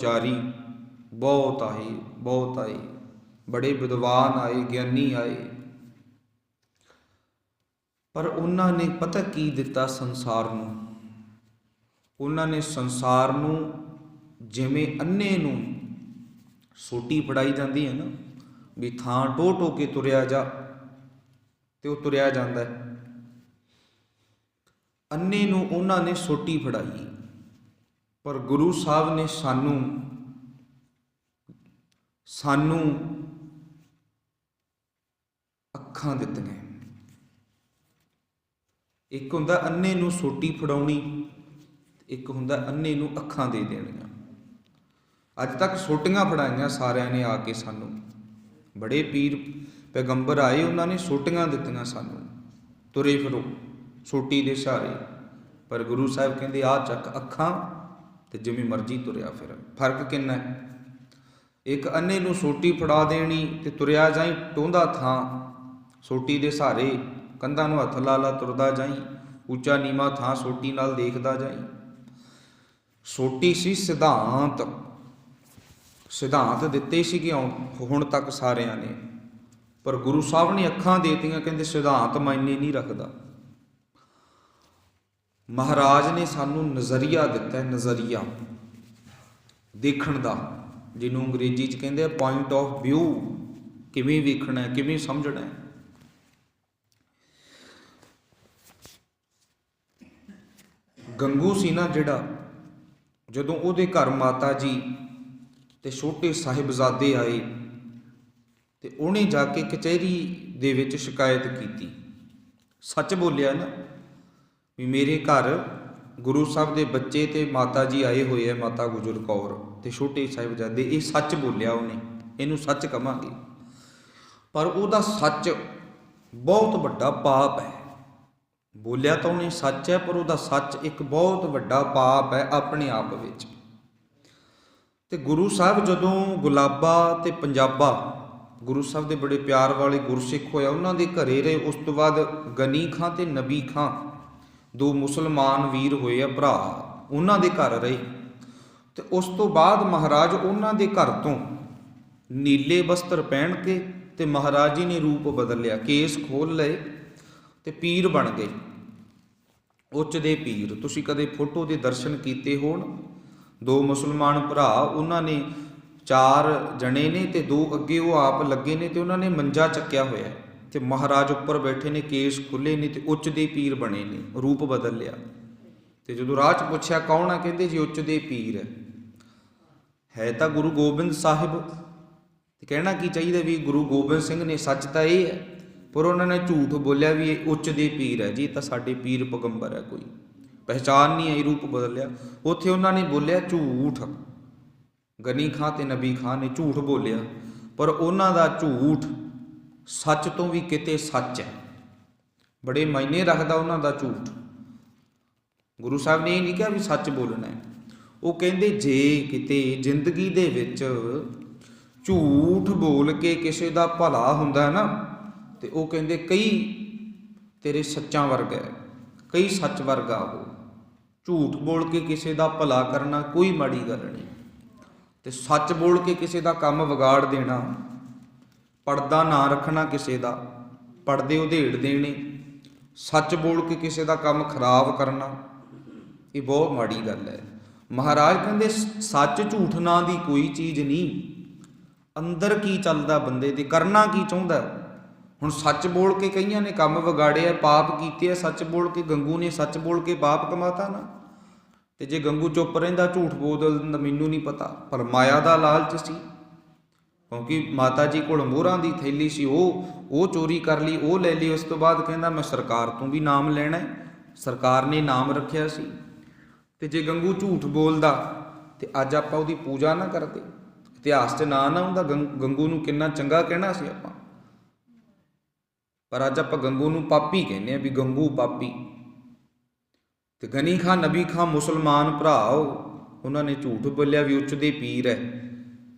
ਚਾਰੀ, ਬਹੁਤ ਆਏ ਬਹੁਤ ਆਏ। ਬੜੇ ਵਿਦਵਾਨ ਆਏ, ਗਿਆਨੀ ਆਏ। ਪਰ ਉਹਨਾਂ ਨੇ ਪਤਾ ਕੀ ਦਿੱਤਾ ਸੰਸਾਰ ਨੂੰ? ਉਹਨਾਂ ਨੇ ਸੰਸਾਰ ਨੂੰ ਜਿਵੇਂ ਅੰਨੇ ਨੂੰ ਸੋਟੀ ਫੜਾਈ ਜਾਂਦੀ ਹੈ ਨਾ, ਵੀ ਥਾਂ ਟੋ ਟੋ ਕੇ ਤੁਰਿਆ ਜਾ, ਤੇ ਉਹ ਤੁਰਿਆ ਜਾਂਦਾ ਹੈ। ਅੰਨੇ ਨੂੰ ਉਹਨਾਂ ਨੇ ਸੋਟੀ ਫੜਾਈ। ਪਰ ਗੁਰੂ ਸਾਹਿਬ ਨੇ ਸਾਨੂੰ ਸਾਨੂੰ ਅੱਖਾਂ ਦਿੱਤੀਆਂ। ਇੱਕ ਹੁੰਦਾ ਅੰਨੇ ਨੂੰ ਸੋਟੀ ਫੜਾਉਣੀ, ਇੱਕ ਹੁੰਦਾ ਅੰਨੇ ਨੂੰ ਅੱਖਾਂ ਦੇ ਦੇਣੀਆਂ। ਅੱਜ ਤੱਕ ਸੋਟੀਆਂ ਫੜਾਈਆਂ ਸਾਰਿਆਂ ਨੇ ਆ ਕੇ ਸਾਨੂੰ। ਬੜੇ ਪੀਰ ਪੈਗੰਬਰ ਆਏ, ਉਹਨਾਂ ਨੇ ਸੋਟੀਆਂ ਦਿੱਤੀਆਂ ਸਾਨੂੰ। ਤੁਰੇ ਫਿਰੋ, ਸੋਟੀ ਦੇ ਸਹਾਰੇ। ਪਰ ਗੁਰੂ ਸਾਹਿਬ ਕਹਿੰਦੇ, ਆ ਚੱਕ ਅੱਖਾਂ ਤੇ ਜਿਵੇਂ ਮਰਜ਼ੀ ਤੁਰਿਆ ਫਿਰ। ਫ਼ਰਕ ਕਿੰਨਾ ਹੈ? ਇੱਕ ਅੰਨੇ ਨੂੰ ਸੋਟੀ ਫੜਾ ਦੇਣੀ ਤੇ ਤੁਰਿਆ ਜਾਈ ਟੋਂਦਾ ਥਾਂ, ਸੋਟੀ ਦੇ ਸਹਾਰੇ ਕੰਧਾਂ ਨੂੰ ਹੱਥ ਲਾ ਲਾ ਤੁਰਦਾ ਜਾਈ, ਉੱਚਾ ਨੀਵਾ ਥਾਂ ਸੋਟੀ ਨਾਲ ਦੇਖਦਾ ਜਾਈ। ਸੋਟੀ ਸੀ ਸਿਧਾਂਤ ਸਿਧਾਂਤ ਦਿੱਤੇ ਸੀਗੇ ਹੁਣ- ਹੁਣ ਤੱਕ ਸਾਰਿਆਂ ਨੇ। ਪਰ ਗੁਰੂ ਸਾਹਿਬ ਨੇ ਅੱਖਾਂ ਦੇਤੀਆਂ, ਕਹਿੰਦੇ ਸਿਧਾਂਤ ਮਾਇਨੇ ਨਹੀਂ ਰੱਖਦਾ। ਮਹਾਰਾਜ ਨੇ ਸਾਨੂੰ ਨਜ਼ਰੀਆ ਦਿੱਤਾ ਨਜ਼ਰੀਆ। ਦੇਖਣ ਦਾ, ਜਿਹਨੂੰ ਅੰਗਰੇਜ਼ੀ ਚ ਕਹਿੰਦੇ ਆ ਪੁਆਇੰਟ ਆਫ ਵਿਊ ਕਿਵੇਂ ਵੇਖਣਾ ਹੈ, ਕਿਵੇਂ ਸਮਝਣਾ ਹੈ। ਗੰਗੂ ਸੀ ਨਾ ਜਿਹੜਾ, ਜਦੋਂ ਉਹਦੇ ਘਰ ਮਾਤਾ ਜੀ ਤੇ ਛੋਟੇ ਸਾਹਿਬਜ਼ਾਦੇ ਆਏ, ਤੇ ਉਹਨੇ ਜਾ ਕੇ ਕਚਹਿਰੀ ਦੇ ਵਿੱਚ ਸ਼ਿਕਾਇਤ ਕੀਤੀ। ਸੱਚ ਬੋਲਿਆ ਨਾ ਵੀ ਮੇਰੇ ਘਰ ਗੁਰੂ ਸਾਹਿਬ ਦੇ ਬੱਚੇ ਤੇ ਮਾਤਾ ਜੀ ਆਏ ਹੋਏ ਆ, ਮਾਤਾ ਗੁਜਰ ਕੌਰ ਤੇ ਛੋਟੇ ਸਾਹਿਬਜ਼ਾਦੇ, ਇਹ ਸੱਚ ਬੋਲਿਆ ਉਹਨੇ। ਇਹਨੂੰ ਸੱਚ ਕਵਾਂਗੇ। ਪਰ ਉਹਦਾ ਸੱਚ ਬਹੁਤ ਵੱਡਾ ਪਾਪ ਹੈ। ਬੋਲਿਆ ਤਾਂ ਉਹਨੇ ਸੱਚ ਹੈ, ਪਰ ਉਹਦਾ ਸੱਚ ਇੱਕ ਬਹੁਤ ਵੱਡਾ ਪਾਪ ਹੈ ਆਪਣੇ ਆਪ ਵਿੱਚ। ਤੇ ਗੁਰੂ ਸਾਹਿਬ ਜਦੋਂ ਗੁਲਾਬਾ ਤੇ ਪੰਜਾਬਾ, ਗੁਰੂ ਸਾਹਿਬ ਦੇ ਬੜੇ ਪਿਆਰ ਵਾਲੇ ਗੁਰਸਿੱਖ ਹੋਇਆ, ਉਹਨਾਂ ਦੇ ਘਰੇ ਰਹੇ, ਉਸ ਤੋਂ ਬਾਅਦ ਗਨੀ ਖਾਂ ਤੇ ਨਬੀ ਖਾਂ ਦੋ ਮੁਸਲਮਾਨ ਵੀਰ ਹੋਏ ਆ ਭਰਾ, ਉਹਨਾਂ ਦੇ ਘਰ ਰਹੇ। ਤੇ ਉਸ ਤੋਂ ਬਾਅਦ ਮਹਾਰਾਜ ਉਹਨਾਂ ਦੇ ਘਰ ਤੋਂ ਨੀਲੇ ਵਸਤਰ ਪਹਿਨ ਕੇ ਤੇ ਮਹਾਰਾਜ ਜੀ ਨੇ ਰੂਪ ਬਦਲ ਲਿਆ ਕੇਸ ਖੋਲ ਲਏ ਤੇ ਪੀਰ ਬਣ ਗਏ। ਉੱਚ ਦੇ ਪੀਰ, ਤੁਸੀਂ ਕਦੇ ਫੋਟੋ ਦੇ ਦਰਸ਼ਨ ਕੀਤੇ ਹੋਣ? ਦੋ ਮੁਸਲਮਾਨ ਭਰਾ, ਉਹਨਾਂ ਨੇ ਚਾਰ ਜਣੇ ਨੇ ਤੇ ਦੋ ਅੱਗੇ ਉਹ ਆਪ ਲੱਗੇ ਨੇ ਤੇ ਉਹਨਾਂ ਨੇ ਮੰਜਾ ਚੱਕਿਆ ਹੋਇਆ ਹੈ। ਤੇ ਮਹਾਰਾਜ ਉੱਪਰ ਬੈਠੇ ਨੇ, ਕੇਸ ਖੁੱਲੇ ਨੇ ਤੇ ਉੱਚ ਦੇ ਪੀਰ ਬਣੇ ਨੇ, ਰੂਪ ਬਦਲ ਲਿਆ। ਤੇ ਜਦੋਂ ਰਾਹ 'ਚ ਪੁੱਛਿਆ ਕੌਣ ਆ, ਕਹਿੰਦੇ ਜੀ ਉੱਚ ਦੇ ਪੀਰ। ਹੈ ਹੈ ਤਾਂ ਗੁਰੂ ਗੋਬਿੰਦ ਸਾਹਿਬ। ਤੇ ਕਹਿਣਾ ਕੀ ਚਾਹੀਦਾ ਵੀ ਗੁਰੂ ਗੋਬਿੰਦ ਸਿੰਘ ਨੇ ਸੱਚ ਤਾਂ ਇਹ ਹੈ, ਪਰ ਉਹਨਾਂ ਨੇ ਝੂਠ ਬੋਲਿਆ ਵੀ ਇਹ ਉੱਚ ਦੇ ਪੀਰ ਹੈ ਜੀ ਤਾਂ ਸਾਡੇ ਪੀਰ ਪਗੰਬਰ ਹੈ ਕੋਈ। ਪਹਿਚਾਨ ਨਹੀਂ ਆਈ, ਰੂਪ ਬਦਲਿਆ ਉੱਥੇ ਉਹਨਾਂ ਨੇ ਬੋਲਿਆ ਝੂਠ। ਗਨੀ ਖਾਂ ਤੇ ਨਬੀ ਖਾਂ ਨੇ ਝੂਠ ਬੋਲਿਆ, ਪਰ ਉਹਨਾਂ ਦਾ ਝੂਠ ਸੱਚ ਤੋਂ ਵੀ ਕਿਤੇ ਸੱਚ ਹੈ। ਬੜੇ ਮਾਇਨੇ ਰੱਖਦਾ ਉਹਨਾਂ ਦਾ ਝੂਠ। ਗੁਰੂ ਸਾਹਿਬ ਨੇ ਇਹ ਨਹੀਂ ਕਿਹਾ ਵੀ ਸੱਚ ਬੋਲਣਾ ਹੈ। ਉਹ ਕਹਿੰਦੇ, ਜੇ ਕਿਤੇ ਜ਼ਿੰਦਗੀ ਦੇ ਵਿੱਚ ਝੂਠ ਬੋਲ ਕੇ ਕਿਸੇ ਦਾ ਭਲਾ ਹੁੰਦਾ ਹੈ ਨਾ, ਤੇ ਉਹ ਕਹਿੰਦੇ, ਕਈ ਤੇਰੇ ਸੱਚਾਂ ਵਰਗਾ ਹੈ, ਕਈ ਸੱਚ ਵਰਗਾ ਉਹ। ਝੂਠ ਬੋਲ ਕੇ ਕਿਸੇ ਦਾ ਭਲਾ ਕਰਨਾ ਕੋਈ ਮਾੜੀ ਗੱਲ ਨਹੀਂ। ਤੇ ਸੱਚ ਬੋਲ ਕੇ ਕਿਸੇ ਦਾ ਕੰਮ ਵਿਗਾੜ ਦੇਣਾ ਪਰਦਾ ਨਾ ਰੱਖਣਾ ਕਿਸੇ ਦਾ, ਪਰਦੇ ਉਧੇੜ ਦੇਣੇ, ਸੱਚ ਬੋਲ ਕੇ ਕਿਸੇ ਦਾ ਕੰਮ ਖਰਾਬ ਕਰਨਾ, ਇਹ ਬਹੁਤ ਮਾੜੀ ਗੱਲ ਹੈ। ਮਹਾਰਾਜ ਕਹਿੰਦੇ, ਸੱਚ ਝੂਠ ਨਾਂ ਦੀ ਕੋਈ ਚੀਜ਼ ਨਹੀਂ। ਅੰਦਰ ਕੀ ਚੱਲਦਾ ਬੰਦੇ 'ਤੇ, ਕਰਨਾ ਕੀ ਚਾਹੁੰਦਾ? ਹੁਣ ਸੱਚ ਬੋਲ ਕੇ ਕਈਆਂ ਨੇ ਕੰਮ ਵਿਗਾੜਿਆ, ਪਾਪ ਕੀਤੇ ਆ, ਸੱਚ ਬੋਲ ਕੇ ਗੰਗੂ ਨੇ ਸੱਚ ਬੋਲ ਕੇ ਪਾਪ ਕਮਾਤਾ ਨਾ। ਤੇ ਜੇ ਗੰਗੂ ਚੁੱਪ ਰਹਿੰਦਾ, ਝੂਠ ਬੋਲ ਦਿੰਦਾ ਮੈਨੂੰ ਨਹੀਂ ਪਤਾ, ਪਰ ਮਾਇਆ ਦਾ ਲਾਲਚ ਸੀ। ਕਿਉਂਕਿ ਮਾਤਾ ਜੀ ਕੋਲ ਮੋਹਰਾਂ ਦੀ ਥੈਲੀ ਸੀ, ਉਹ ਉਹ ਚੋਰੀ ਕਰ ਲਈ, ਉਹ ਲੈ ਲਈ, ਉਸ ਤੋਂ ਬਾਅਦ ਕਹਿੰਦਾ ਮੈਂ ਸਰਕਾਰ ਤੋਂ ਵੀ ਨਾਮ ਲੈਣਾ ਸਰਕਾਰ ਨੇ ਨਾਮ ਰੱਖਿਆ ਸੀ। ਤੇ ਜੇ ਗੰਗੂ ਝੂਠ ਬੋਲਦਾ, ਤੇ ਅੱਜ ਆਪਾਂ ਉਹਦੀ ਪੂਜਾ ਨਾ ਕਰਦੇ। ਇਤਿਹਾਸ 'ਚ ਨਾਂ ਨਾ ਹੁੰਦਾ, ਗੰ- ਗੰਗੂ ਨੂੰ ਕਿੰਨਾ ਚੰਗਾ ਕਹਿਣਾ ਸੀ ਆਪਾਂ। ਪਰ ਅੱਜ ਆਪਾਂ ਗੰਗੂ ਨੂੰ ਪਾਪੀ ਕਹਿੰਦੇ ਆ ਵੀ ਗੰਗੂ ਪਾਪੀ। ਤੇ ਗਨੀ ਖਾਨ ਨਬੀ ਖਾਨ ਮੁਸਲਮਾਨ ਭਰਾ ਉਹਨਾਂ ਨੇ ਝੂਠ ਬੋਲਿਆ ਵੀ ਉੱਚ ਦੇ ਪੀਰ ਹੈ।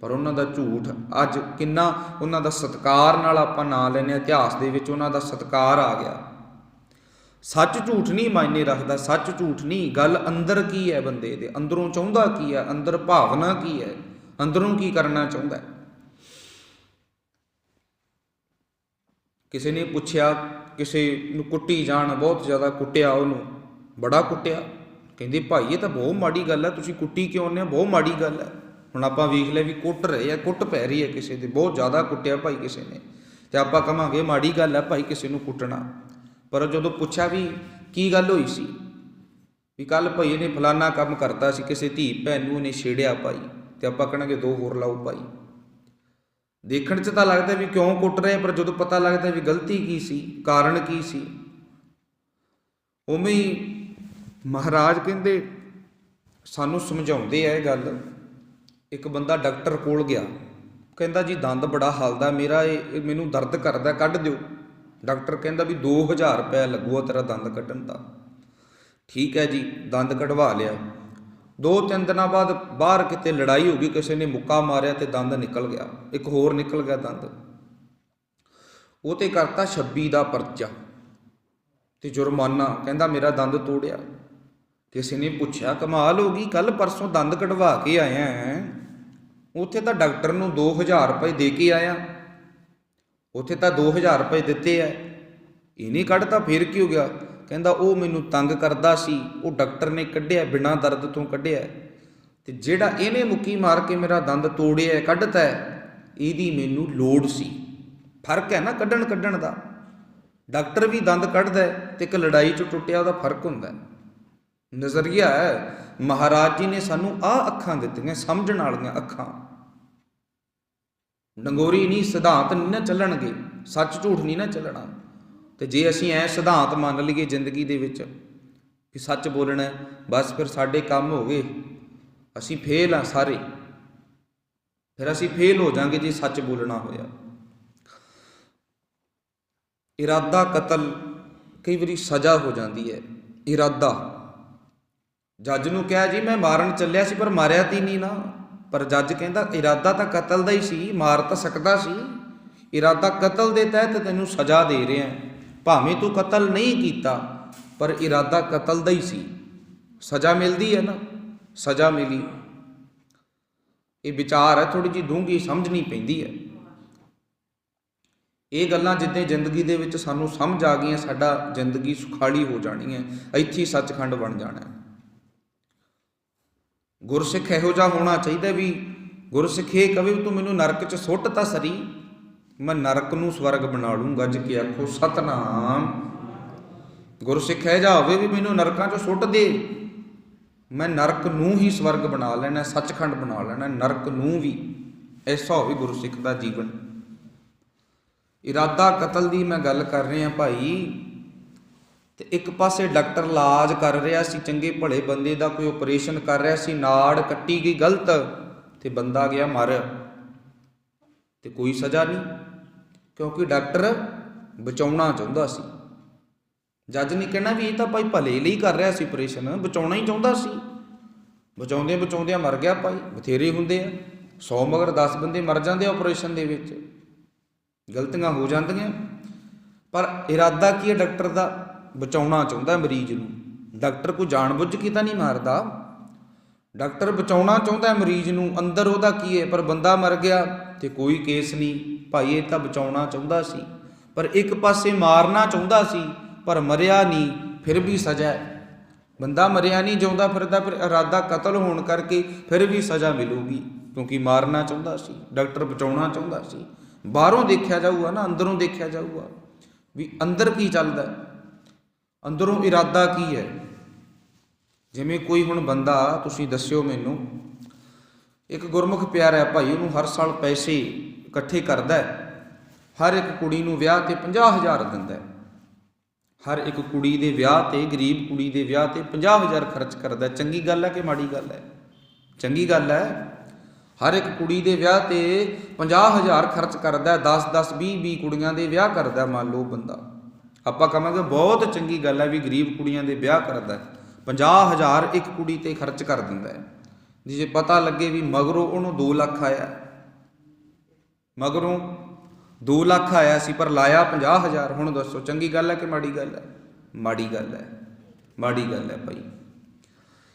ਪਰ ਉਹਨਾਂ ਦਾ ਝੂਠ ਅੱਜ ਕਿੰਨਾ ਉਹਨਾਂ ਦਾ ਸਤਕਾਰ ਨਾਲ ਆਪਾਂ ਨਾਂ ਲੈਨੇ ਇਤਿਹਾਸ ਦੇ ਵਿੱਚ ਉਹਨਾਂ ਦਾ ਸਤਕਾਰ ਆ ਗਿਆ। ਸੱਚ ਝੂਠ ਨਹੀਂ ਮਾਇਨੇ ਰੱਖਦਾ, ਸੱਚ ਝੂਠ ਨਹੀਂ, ਗੱਲ ਅੰਦਰ ਕੀ ਹੈ ਬੰਦੇ ਦੇ? ਅੰਦਰੋਂ ਚਾਹੁੰਦਾ ਕੀ ਹੈ? ਅੰਦਰ ਭਾਵਨਾ ਕੀ ਹੈ? ਅੰਦਰੋਂ ਕੀ ਕਰਨਾ ਚਾਹੁੰਦਾ ਹੈ? ਕਿਸੇ ਨੇ ਪੁੱਛਿਆ, ਕਿਸੇ ਨੂੰ ਕੁੱਟੀ ਜਾਣ, ਬਹੁਤ ਜ਼ਿਆਦਾ ਕੁੱਟਿਆ ਉਹਨੂੰ, ਬੜਾ ਕੁੱਟਿਆ। ਕਹਿੰਦੇ, ਭਾਈ, ਇਹ ਤਾਂ ਬਹੁਤ ਮਾੜੀ ਗੱਲ ਹੈ, ਤੁਸੀਂ ਕੁੱਟੀ ਕਿਉਂ ਨੇ ਬਹੁਤ ਮਾੜੀ ਗੱਲ ਹੈ। ਹੁਣ ਆਪਾਂ ਵੇਖ ਲਿਆ ਵੀ ਕੁੱਟ ਰਹੇ ਆ, ਕੁੱਟ ਪੈ ਰਹੀ ਹੈ ਕਿਸੇ ਦੇ, ਬਹੁਤ ਜ਼ਿਆਦਾ ਕੁੱਟਿਆ ਭਾਈ ਕਿਸੇ ਨੇ। ਤੇ ਆਪਾਂ ਕਹਾਂਗੇ ਮਾੜੀ ਗੱਲ ਹੈ ਭਾਈ ਕਿਸੇ ਨੂੰ ਕੁੱਟਣਾ। ਪਰ ਜਦੋਂ ਪੁੱਛਿਆ ਵੀ ਕੀ ਗੱਲ ਹੋਈ ਸੀ? ਵੀ ਕੱਲ ਭਾਈ ਨੇ ਫਲਾਨਾ ਕੰਮ ਕਰਤਾ ਸੀ, ਕਿਸੇ ਧੀ ਭੈਣ ਨੂੰ ਉਹਨੇ ਛੇੜਿਆ ਭਾਈ। ਤੇ ਆਪਾਂ ਕਹਾਂਗੇ ਦੋ ਹੋਰ ਲਾਓ ਭਾਈ। ਦੇਖਣ 'ਚ ਤਾਂ ਲੱਗਦਾ ਵੀ ਕਿਉਂ ਕੁੱਟ ਰਹੇ ਪਰ ਜਦੋਂ ਪਤਾ ਲੱਗਦਾ ਵੀ ਗਲਤੀ ਕੀ ਸੀ, ਕਾਰਨ ਕੀ ਸੀ। ਉਵੇਂ ਹੀ ਮਹਾਰਾਜ ਕਹਿੰਦੇ, ਸਾਨੂੰ ਸਮਝਾਉਂਦੇ ਆ ਇਹ ਗੱਲ। ਇੱਕ ਬੰਦਾ ਡਾਕਟਰ ਕੋਲ ਗਿਆ। ਕਹਿੰਦਾ, ਜੀ, ਦੰਦ ਬੜਾ ਹਲਦਾ, ਮੇਰਾ ਇਹ ਮੈਨੂੰ ਦਰਦ ਕਰਦਾ, ਕੱਢ ਦਿਓ। ਡਾਕਟਰ ਕਹਿੰਦਾ ਵੀ 2000 ਰੁਪਏ ਲੱਗੂਗਾ ਤੇਰਾ ਦੰਦ ਕੱਢਣ ਦਾ। ਠੀਕ ਹੈ ਜੀ, ਦੰਦ ਕਢਵਾ ਲਿਆ। ਦੋ ਤਿੰਨ ਦਿਨਾਂ ਬਾਅਦ ਬਾਹਰ ਕਿਤੇ ਲੜਾਈ ਹੋ ਗਈ, ਕਿਸੇ ਨੇ ਮੁੱਕਾ ਮਾਰਿਆ ਤੇ ਦੰਦ ਨਿਕਲ ਗਿਆ। ਇੱਕ ਹੋਰ ਨਿਕਲ ਗਿਆ ਦੰਦ। ਉਹ ਤੇ ਕਰਤਾ 26 ਦਾ ਪਰਚਾ ਤੇ ਜੁਰਮਾਨਾ। ਕਹਿੰਦਾ, ਮੇਰਾ ਦੰਦ ਤੋੜਿਆ। ਕਿਸੇ ਨੇ ਪੁੱਛਿਆ, ਕਮਾਲ ਹੋ ਗਈ ਕੱਲ ਪਰਸੋਂ ਦੰਦ ਕਢਵਾ ਕੇ ਆਇਆ ਹੈ? ਉੱਥੇ ਤਾਂ ਡਾਕਟਰ ਨੂੰ 2000 ਰੁਪਏ ਦੇ ਕੇ ਆਇਆ। ਉੱਥੇ ਤਾਂ 2000 ਰੁਪਏ ਦਿੱਤੇ ਐ ਇਹ ਨਹੀਂ ਕੱਢਤਾ, ਫਿਰ ਕੀ ਹੋ ਗਿਆ? ਕਹਿੰਦਾ, ਉਹ ਮੈਨੂੰ ਤੰਗ ਕਰਦਾ ਸੀ। ਉਹ ਡਾਕਟਰ ਨੇ ਕੱਢਿਆ, ਬਿਨਾਂ ਦਰਦ ਤੋਂ ਕੱਢਿਆ। ਤੇ ਜਿਹੜਾ ਇਹਨੇ ਮੁੱਕੀ ਮਾਰ ਕੇ ਮੇਰਾ ਦੰਦ ਤੋੜਿਆ, ਕੱਢਤਾ, ਇਹਦੀ ਮੈਨੂੰ ਲੋੜ ਸੀ। ਫ਼ਰਕ ਹੈ ਨਾ ਕੱਢਣ ਕੱਢਣ ਦਾ। ਡਾਕਟਰ ਵੀ ਦੰਦ ਕੱਢਦਾ ਹੈ ਤੇ ਇੱਕ ਲੜਾਈ 'ਚ ਟੁੱਟਿਆ ਉਹਦਾ ਫ਼ਰਕ ਹੁੰਦਾ ਨਜ਼ਰੀਆ ਹੈ, ਮਹਾਰਾਜ ਜੀ ਨੇ ਸਾਨੂੰ ਆ ਅੱਖਾਂ ਦਿੱਤੀਆਂ, ਸਮਝਣ ਵਾਲੀਆਂ ਅੱਖਾਂ। ਡੰਗੋਰੀ ਨਹੀਂ ਸਿਧਾਂਤ ਨਹੀਂ ਨਾ ਚੱਲਣਗੇ, ਸੱਚ ਝੂਠ ਨਹੀਂ ਨਾ ਚੱਲਣਾ। ਤੇ ਜੇ ਅਸੀਂ ਐ ਸਿਧਾਂਤ ਮੰਨ ਲਈਏ ਜ਼ਿੰਦਗੀ ਦੇ ਵਿੱਚ, ਕਿ ਸੱਚ ਬੋਲਣਾ ਬਸ ਫਿਰ ਸਾਡੇ ਕੰਮ ਹੋ ਗਏ। ਅਸੀਂ ਫੇਲ ਆ ਸਾਰੇ। ਫਿਰ ਅਸੀਂ ਫੇਲ ਹੋ ਜਾਾਂਗੇ ਜੇ ਸੱਚ ਬੋਲਣਾ ਹੋਇਆ। ਇਰਾਦਾ, ਕਤਲ ਕਈ ਵਾਰੀ ਸਜ਼ਾ ਹੋ ਜਾਂਦੀ ਹੈ। ਇਰਾਦਾ। ਜੱਜ ਨੂੰ ਕਿਹਾ, ਜੀ, ਮੈਂ ਮਾਰਨ ਚੱਲਿਆ ਸੀ, ਪਰ ਮਾਰਿਆ ਤੀ ਨਹੀਂ ਨਾ। ਪਰ ਜੱਜ ਕਹਿੰਦਾ, ਇਰਾਦਾ ਤਾਂ ਕਤਲ ਦਾ ਹੀ ਸੀ, ਮਾਰ ਤਾਂ ਸਕਦਾ ਸੀ। ਇਰਾਦਾ ਕਤਲ ਦੇ ਤਹਿਤ ਤੈਨੂੰ ਸਜ਼ਾ ਦੇ ਰਿਹਾ ਭਾਵੇਂ ਤੂੰ ਕਤਲ ਨਹੀਂ ਕੀਤਾ, ਪਰ ਇਰਾਦਾ ਕਤਲ ਦਾ ਹੀ ਸੀ। ਸਜ਼ਾ ਮਿਲਦੀ ਹੈ ਨਾ, ਸਜ਼ਾ ਮਿਲੀ। ਇਹ ਵਿਚਾਰ ਹੈ ਥੋੜੀ ਜੀ ਡੂੰਘੀ ਸਮਝਣੀ ਪੈਂਦੀ ਹੈ। ਇਹ ਗੱਲਾਂ ਜਿੱਦਾਂ ਜ਼ਿੰਦਗੀ ਦੇ ਵਿੱਚ ਸਾਨੂੰ ਸਮਝ ਆ ਗਈਆਂ, ਸਾਡਾ ਜ਼ਿੰਦਗੀ ਸੁਖਾਲੀ ਹੋ ਜਾਣੀ ਹੈ। ਇੱਥੇ ਸੱਚਖੰਡ ਬਣ ਜਾਣਾ ਹੈ। ਗੁਰਸਿੱਖ ਇਹੋ ਜਿਹਾ ਹੋਣਾ ਚਾਹੀਦਾ ਵੀ ਗੁਰਸਿੱਖ ਇਹ ਕਵੇ ਵੀ ਤੂੰ ਮੈਨੂੰ ਨਰਕ 'ਚ ਸੁੱਟ ਤਾਂ ਸਰੀ, ਮੈਂ ਨਰਕ ਨੂੰ ਸਵਰਗ ਬਣਾ ਲੂੰਗਾ ਜੇ ਕੇ ਆਖੋ, ਸਤਨਾਮ। ਗੁਰਸਿੱਖ ਇਹ ਜਾ ਹੋਵੇ ਵੀ ਮੈਨੂੰ ਨਰਕਾਂ 'ਚ ਸੁੱਟ ਦੇ। ਮੈਂ ਨਰਕ ਨੂੰ ਹੀ ਸਵਰਗ ਬਣਾ ਲੈਣਾ, ਸੱਚਖੰਡ ਬਣਾ ਲੈਣਾ, ਨਰਕ ਨੂੰ ਵੀ। ਐਸਾ ਹੋਵੇ ਗੁਰਸਿੱਖ ਦਾ ਜੀਵਨ। ਇਰਾਦਾ ਕਤਲ ਦੀ ਮੈਂ ਗੱਲ ਕਰ ਰਿਹਾ ਭਾਈ ਤੇ ਇੱਕ ਪਾਸੇ ਡਾਕਟਰ ਇਲਾਜ ਕਰ ਰਿਹਾ ਸੀ, ਚੰਗੇ ਭਲੇ ਬੰਦੇ ਦਾ ਕੋਈ ਆਪਰੇਸ਼ਨ ਕਰ ਰਿਹਾ ਸੀ, ਨਾੜ ਕੱਟੀ ਗਈ, ਗਲਤ, ਤੇ ਬੰਦਾ ਗਿਆ ਮਰ। ਤੇ ਕੋਈ ਸਜ਼ਾ ਨਹੀਂ, ਕਿਉਂਕਿ ਡਾਕਟਰ ਬਚਾਉਣਾ ਚਾਹੁੰਦਾ ਸੀ। ਜੱਜ ਨੇ ਕਹਿਣਾ ਵੀ ਇਹ ਤਾਂ ਭਾਈ ਭਲੇ ਲਈ ਕਰ ਰਿਹਾ ਸੀ ਆਪਰੇਸ਼ਨ ਬਚਾਉਣਾ ਹੀ ਚਾਹੁੰਦਾ ਸੀ। ਬਚਾਉਂਦੇ ਬਚਾਉਂਦਿਆਂ ਮਰ ਗਿਆ ਭਾਈ, ਬਥੇਰੇ ਹੁੰਦੇ ਆ। 100 ਮਗਰ 10 ਬੰਦੇ ਮਰ ਜਾਂਦੇ ਆ ਆਪਰੇਸ਼ਨ ਦੇ ਵਿੱਚ। ਗਲਤੀਆਂ ਹੋ ਜਾਂਦੀਆਂ। ਪਰ ਇਰਾਦਾ ਕੀ ਹੈ ਡਾਕਟਰ ਦਾ? ਬਚਾਉਣਾ ਚਾਹੁੰਦਾ ਮਰੀਜ਼ ਨੂੰ। ਡਾਕਟਰ ਕੋਈ ਜਾਣਬੁੱਝ ਕੇ ਤਾਂ ਨਹੀਂ ਮਾਰਦਾ। ਡਾਕਟਰ ਬਚਾਉਣਾ ਚਾਹੁੰਦਾ ਮਰੀਜ਼ ਨੂੰ, ਅੰਦਰ ਉਹਦਾ ਕੀ ਹੈ ਪਰ ਬੰਦਾ ਮਰ ਗਿਆ ਤੇ ਕੋਈ ਕੇਸ ਨਹੀਂ। ਭਾਈ, ਇਹ ਤਾਂ ਬਚਾਉਣਾ ਚਾਹੁੰਦਾ ਸੀ। ਪਰ ਇੱਕ ਪਾਸੇ ਮਾਰਨਾ ਚਾਹੁੰਦਾ ਸੀ, ਪਰ ਮਰਿਆ ਨਹੀਂ, ਫਿਰ ਵੀ ਸਜ਼ਾ ਬੰਦਾ ਮਰਿਆ ਨਹੀਂ, ਜਿਉਂਦਾ ਫਿਰਦਾ, ਫਿਰ ਇਰਾਦਾ ਕਤਲ ਹੋਣ ਕਰਕੇ ਫਿਰ ਵੀ ਸਜ਼ਾ ਮਿਲੂਗੀ, ਕਿਉਂਕਿ ਮਾਰਨਾ ਚਾਹੁੰਦਾ ਸੀ। ਡਾਕਟਰ ਬਚਾਉਣਾ ਚਾਹੁੰਦਾ ਸੀ। ਬਾਹਰੋਂ ਦੇਖਿਆ ਜਾਊਗਾ ਨਾ, ਅੰਦਰੋਂ ਦੇਖਿਆ ਜਾਊਗਾ ਵੀ ਅੰਦਰ ਕੀ ਚੱਲਦਾ ਅੰਦਰੋਂ ਇਰਾਦਾ ਕੀ ਹੈ? ਜਿਵੇਂ ਕੋਈ ਹੁਣ ਬੰਦਾ, ਤੁਸੀਂ ਦੱਸਿਓ ਮੈਨੂੰ, ਇੱਕ ਗੁਰਮੁਖ ਪਿਆਰ ਹੈ ਭਾਈ ਉਹਨੂੰ ਹਰ ਸਾਲ ਪੈਸੇ ਇਕੱਠੇ ਕਰਦਾ ਹੈ। ਹਰ ਇੱਕ ਕੁੜੀ ਨੂੰ ਵਿਆਹ ਤੇ 50000 ਦਿੰਦਾ ਹੈ। ਹਰ ਇੱਕ ਕੁੜੀ ਦੇ ਵਿਆਹ ਤੇ, ਗਰੀਬ ਕੁੜੀ ਦੇ ਵਿਆਹ ਤੇ 50000 ਖਰਚ ਕਰਦਾ ਹੈ। ਚੰਗੀ ਗੱਲ ਹੈ ਕਿ ਮਾੜੀ ਗੱਲ ਹੈ? ਚੰਗੀ ਗੱਲ ਹੈ। ਹਰ ਇੱਕ ਕੁੜੀ ਦੇ ਵਿਆਹ ਤੇ 50000 ਖਰਚ ਕਰਦਾ 10 10 20 20 ਕੁੜੀਆਂ ਦੇ ਵਿਆਹ ਕਰਦਾ ਮੰਨ ਲਓ ਬੰਦਾ। ਆਪਾਂ ਕਹਾਂਗੇ ਬਹੁਤ ਚੰਗੀ ਗੱਲ ਹੈ ਵੀ ਗਰੀਬ ਕੁੜੀਆਂ ਦੇ ਵਿਆਹ ਕਰਦਾ 50000 ਇੱਕ ਕੁੜੀ ਤੇ ਖਰਚ ਕਰ ਦਿੰਦਾ ਹੈ। ਜੇ ਪਤਾ ਲੱਗੇ ਵੀ ਮਗਰੋਂ ਉਹਨੂੰ 2 ਲੱਖ ਆਇਆ। ਮਗਰੋਂ 2 ਲੱਖ ਆਇਆ ਸੀ, ਪਰ ਲਾਇਆ 50000 ਹੁਣ ਦੱਸੋ, ਚੰਗੀ ਗੱਲ ਹੈ ਕਿ ਮਾੜੀ ਗੱਲ ਹੈ? ਮਾੜੀ ਗੱਲ ਹੈ। ਮਾੜੀ ਗੱਲ ਹੈ ਭਾਈ।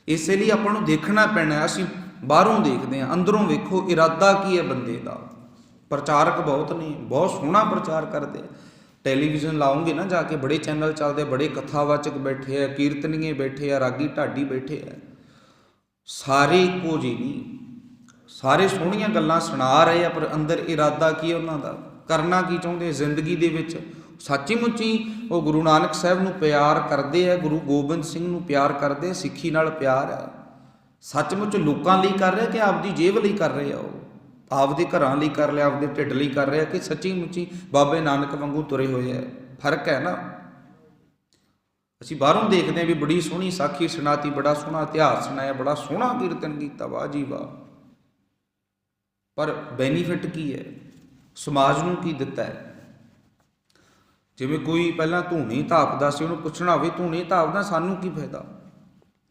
ਇਸੇ ਲਈ ਆਪਾਂ ਨੂੰ ਦੇਖਣਾ ਪੈਣਾ ਅਸੀਂ ਬਾਹਰੋਂ ਦੇਖਦੇ ਹਾਂ, ਅੰਦਰੋਂ ਵੇਖੋ ਇਰਾਦਾ ਕੀ ਹੈ ਬੰਦੇ ਦਾ। ਪ੍ਰਚਾਰਕ ਬਹੁਤ ਨੇ, ਬਹੁਤ ਸੋਹਣਾ ਪ੍ਰਚਾਰ ਕਰਦੇ ਆ ਟੈਲੀਵਿਜ਼ਨ ਲਾਉਂਗੇ ਨਾ ਜਾ ਕੇ, ਬੜੇ ਚੈਨਲ ਚੱਲਦੇ, ਬੜੇ ਕਥਾਵਾਚਕ ਬੈਠੇ ਆ, ਕੀਰਤਨੀਏ ਬੈਠੇ ਆ, ਰਾਗੀ ਢਾਡੀ ਬੈਠੇ ਆ। ਸਾਰੇ ਇੱਕੋ ਜਿਹੇ ਨਹੀਂ ਸਾਰੇ ਸੋਹਣੀਆਂ ਗੱਲਾਂ ਸੁਣਾ ਰਹੇ ਆ, ਪਰ ਅੰਦਰ ਇਰਾਦਾ ਕੀ ਹੈ ਉਹਨਾਂ ਦਾ? ਕਰਨਾ ਕੀ ਚਾਹੁੰਦੇ ਜ਼ਿੰਦਗੀ ਦੇ ਵਿੱਚ? ਸੱਚੀ ਮੁੱਚੀ ਉਹ ਗੁਰੂ ਨਾਨਕ ਸਾਹਿਬ ਨੂੰ ਪਿਆਰ ਕਰਦੇ ਆ, ਗੁਰੂ ਗੋਬਿੰਦ ਸਿੰਘ ਨੂੰ ਪਿਆਰ ਕਰਦੇ ਸਿੱਖੀ ਨਾਲ ਪਿਆਰ ਹੈ ਸੱਚਮੁੱਚ ਲੋਕਾਂ ਲਈ ਕਰ ਰਹੇ ਕਿ ਆਪਦੀ ਜੇਬ ਲਈ ਕਰ ਰਹੇ ਆ ਉਹ? ਆਪਦੇ ਘਰਾਂ ਲਈ ਕਰ ਲਿਆ, ਆਪਦੇ ਢਿੱਡ ਲਈ ਕਰ ਰਿਹਾ ਕਿ ਸੱਚੀ ਮੁੱਚੀ ਬਾਬੇ ਨਾਨਕ ਵਾਂਗੂ ਤੁਰੇ ਹੋਏ ਆ ਫ਼ਰਕ ਹੈ ਨਾ? ਅਸੀਂ ਬਾਹਰੋਂ ਦੇਖਦੇ ਹਾਂ ਵੀ ਬੜੀ ਸੋਹਣੀ ਸਾਖੀ ਸੁਣਾਤੀ, ਬੜਾ ਸੋਹਣਾ ਇਤਿਹਾਸ ਸੁਣਾਇਆ, ਬੜਾ ਸੋਹਣਾ ਕੀਰਤਨ ਕੀਤਾ, ਵਾਹ ਜੀ ਵਾਹ। ਪਰ ਬੈਨੀਫਿਟ ਕੀ ਹੈ? ਸਮਾਜ ਨੂੰ ਕੀ ਦਿੱਤਾ ਹੈ? ਜਿਵੇਂ ਕੋਈ ਪਹਿਲਾਂ ਧੂਣੀ ਧਾਪਦਾ ਸੀ, ਉਹਨੂੰ ਪੁੱਛਣਾ ਹੋਵੇ, ਧੂਣੀ ਧਾਪਦਾ ਸਾਨੂੰ ਕੀ ਫਾਇਦਾ?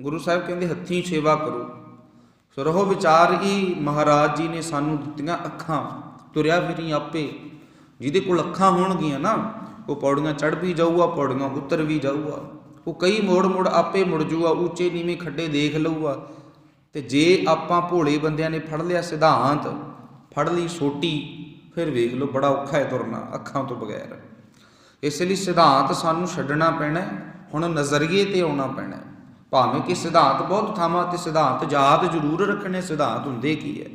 ਗੁਰੂ ਸਾਹਿਬ ਕਹਿੰਦੇ, ਹੱਥੀਂ ਸੇਵਾ ਕਰੋ। ਸੋ ਰਹੋ ਵਿਚਾਰ ਹੀ, ਮਹਾਰਾਜ ਜੀ ਨੇ ਸਾਨੂੰ ਦਿੱਤੀਆਂ ਅੱਖਾਂ, ਤੁਰਿਆ ਫਿਰੀ ਆਪੇ। ਜਿਹਦੇ ਕੋਲ ਅੱਖਾਂ ਹੋਣਗੀਆਂ ਨਾ, ਉਹ ਪੌੜੀਆਂ ਚੜ੍ਹ ਵੀ ਜਾਊਗਾ, ਪੌੜੀਆਂ ਉਤਰ ਵੀ ਜਾਊਗਾ। ਉਹ ਕਈ ਮੋੜ ਮੋੜ ਆਪੇ ਮੁੜ ਜੂਗਾ, ਉੱਚੇ ਨੀਵੇਂ ਖੱਡੇ ਦੇਖ ਲਊਗਾ। ਤੇ ਜੇ ਆਪਾਂ ਭੋਲੇ ਬੰਦਿਆਂ ਨੇ ਫੜ ਲਿਆ ਸਿਧਾਂਤ, ਫੜ ਲਈ ਸੋਟੀ, ਫਿਰ ਵੇਖ ਲਓ ਬੜਾ ਔਖਾ ਹੈ ਤੁਰਨਾ, ਅੱਖਾਂ ਤੋਂ ਬਗੈਰ। ਇਸ ਲਈ ਸਿਧਾਂਤ ਸਾਨੂੰ ਛੱਡਣਾ ਪੈਣਾ ਹੁਣ ਨਜ਼ਰੀਏ ਤੇ ਆਉਣਾ ਪੈਣਾ ਭਾਵੇਂ ਕਿ ਸਿਧਾਂਤ ਬਹੁਤ ਥਾਵਾਂ ਤੇ ਸਿਧਾਂਤ ਯਾਦ ਜ਼ਰੂਰ ਰੱਖਣੇ ਸਿਧਾਂਤ ਹੁੰਦੇ ਕੀ ਹੈ?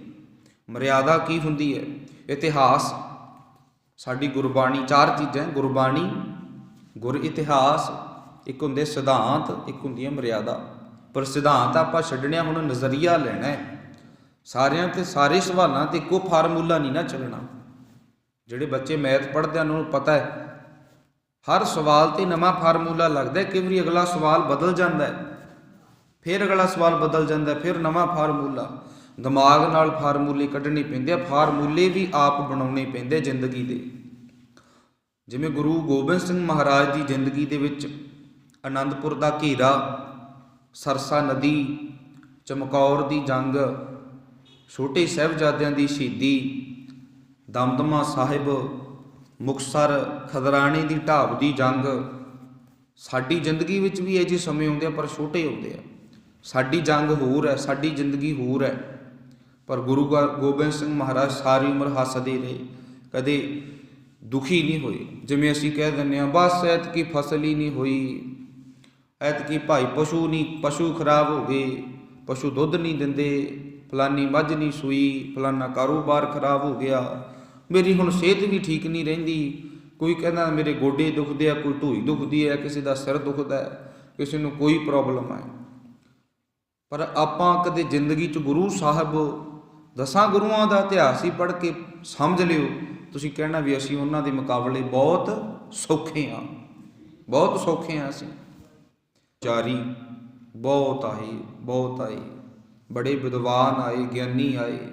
ਮਰਿਆਦਾ ਕੀ ਹੁੰਦੀ ਹੈ? ਇਤਿਹਾਸ, ਸਾਡੀ ਗੁਰਬਾਣੀ, ਚਾਰ ਚੀਜ਼ਾਂ, ਗੁਰਬਾਣੀ, ਗੁਰ ਇਤਿਹਾਸ, ਇੱਕ ਹੁੰਦੇ ਸਿਧਾਂਤ, ਇੱਕ ਹੁੰਦੀ ਹੈ ਮਰਿਆਦਾ। ਪਰ ਸਿਧਾਂਤ ਆਪਾਂ ਛੱਡਣਿਆ ਹੁਣ ਨਜ਼ਰੀਆ ਲੈਣਾ ਹੈ। ਸਾਰਿਆਂ ਤੇ ਸਾਰੇ ਸਵਾਲਾਂ ਤੇ ਇੱਕੋ ਫਾਰਮੂਲਾ ਨਹੀਂ ਨਾ ਚੱਲਣਾ। ਜਿਹੜੇ ਬੱਚੇ ਮੈਥ ਪੜ੍ਹਦੇ ਹਨ, ਉਹਨਾਂ ਨੂੰ ਪਤਾ ਹੈ। ਹਰ ਸਵਾਲ ਤੇ ਨਵਾਂ ਫਾਰਮੂਲਾ ਲੱਗਦਾ ਹੈ ਕਈ ਵਾਰੀ ਅਗਲਾ ਸਵਾਲ ਬਦਲ ਜਾਂਦਾ ਹੈ। ਫਿਰ ਅਗਲਾ ਸਵਾਲ ਬਦਲ ਜਾਂਦਾ, ਫਿਰ ਨਵਾਂ ਫਾਰਮੂਲਾ। ਦਿਮਾਗ ਨਾਲ ਫਾਰਮੂਲੇ ਕੱਢਣੇ ਪੈਂਦੇ ਆ, ਫਾਰਮੂਲੇ ਵੀ ਆਪ ਬਣਾਉਣੇ ਪੈਂਦੇ ਜ਼ਿੰਦਗੀ ਦੇ। ਜਿਵੇਂ ਗੁਰੂ ਗੋਬਿੰਦ ਸਿੰਘ ਮਹਾਰਾਜ ਦੀ ਜ਼ਿੰਦਗੀ ਦੇ ਵਿੱਚ ਆਨੰਦਪੁਰ ਦਾ ਘੇਰਾ, ਸਰਸਾ ਨਦੀ, ਚਮਕੌਰ ਦੀ ਜੰਗ, ਛੋਟੇ ਸਾਹਿਬਜ਼ਾਦਿਆਂ ਦੀ ਸ਼ਹੀਦੀ, ਦਮਦਮਾ ਸਾਹਿਬ ਮੁਕਸਰ ਖਦਰਾਣੇ ਦੀ ਢਾਬ ਦੀ ਜੰਗ, ਸਾਡੀ ਜ਼ਿੰਦਗੀ ਵਿੱਚ ਵੀ ਇਹ ਜਿਹੇ ਸਮੇਂ ਆਉਂਦੇ ਆ ਪਰ ਛੋਟੇ ਆਉਂਦੇ ਆ। ਸਾਡੀ ਜੰਗ ਹੋਰ ਹੈ, ਸਾਡੀ ਜ਼ਿੰਦਗੀ ਹੋਰ ਹੈ। ਪਰ ਗੁਰੂ ਗੋ- ਗੋਬਿੰਦ ਸਿੰਘ ਮਹਾਰਾਜ ਸਾਰੀ ਉਮਰ ਹੱਸਦੇ ਰਹੇ, ਕਦੇ ਦੁਖੀ ਨਹੀਂ ਹੋਏ। ਜਿਵੇਂ ਅਸੀਂ ਕਹਿ ਦਿੰਦੇ ਆ ਬਸ ਐਤਕੀ ਫਸਲ ਹੀ ਨਹੀਂ ਹੋਈ, ਐਤਕੀ ਭਾਈ ਪਸ਼ੂ ਨਹੀਂ, ਪਸ਼ੂ ਖਰਾਬ ਹੋ ਗਏ, ਪਸ਼ੂ ਦੁੱਧ ਨਹੀਂ ਦਿੰਦੇ, ਫਲਾਨੀ ਮੱਝ ਨਹੀਂ ਸੂਈ, ਫਲਾਨਾ ਕਾਰੋਬਾਰ ਖਰਾਬ ਹੋ ਗਿਆ, ਮੇਰੀ ਹੁਣ ਸਿਹਤ ਵੀ ਠੀਕ ਨਹੀਂ ਰਹਿੰਦੀ। ਕੋਈ ਕਹਿੰਦਾ, ਮੇਰੇ ਗੋਡੇ ਦੁਖਦੇ ਆ, ਕੋਈ ਢੂਈ ਦੁਖਦੀ ਹੈ, ਕਿਸੇ ਦਾ ਸਿਰ ਦੁਖਦਾ ਕਿਸੇ ਨੂੰ ਕੋਈ ਪ੍ਰੋਬਲਮ ਹੈ ਪਰ ਆਪਾਂ ਕਦੇ ਜ਼ਿੰਦਗੀ 'ਚ ਗੁਰੂ ਸਾਹਿਬ, ਦਸਾਂ ਗੁਰੂਆਂ ਦਾ ਇਤਿਹਾਸ ਹੀ ਪੜ੍ਹ ਕੇ ਸਮਝ ਲਿਓ, ਤੁਸੀਂ ਕਹਿਣਾ ਵੀ ਅਸੀਂ ਉਹਨਾਂ ਦੇ ਮੁਕਾਬਲੇ ਬਹੁਤ ਸੌਖੇ ਹਾਂ। ਬਹੁਤ ਸੌਖੇ ਹਾਂ ਅਸੀਂ। ਜਾਰੀ ਬਹੁਤ ਆਏ ਬਹੁਤ ਆਏ। ਬੜੇ ਵਿਦਵਾਨ ਆਏ, ਗਿਆਨੀ ਆਏ।